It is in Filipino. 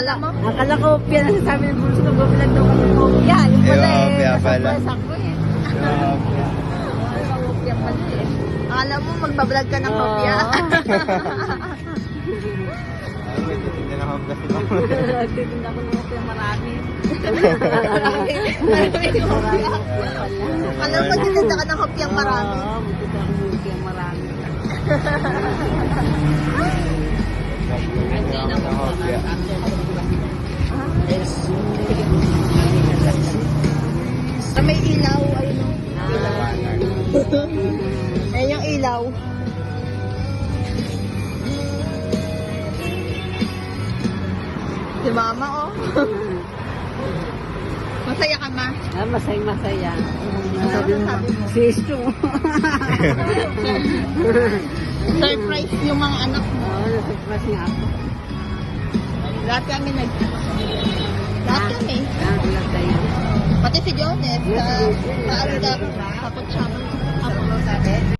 Akala mo? Akala ko, piyan ang sabi ng bulso ko, bilang daw kami kopya. Yung pala Yung eh. kopya pala. Sakto eh. Kopya pala eh. Akala mo magbablog ka ng kopya. May titignan ako kasi Nagtitinda ko ng kopya marami. Marami kopya. Marami kopya. Akala mo magtitinda ka ng kopyang marami. Oo, magtitinda ko ng kopya marami. Na may ilaw, ayun o. Ayun yung ilaw. Si mama oh. Masaya ka ma? Ah, masaya, masaya. Sabi mo. Sis to. Surprise yung mga anak mo. Oo, nasurprise nga ako. Lahat kami nag... Ate si Jones, sa, sa Arda, sa Pochama.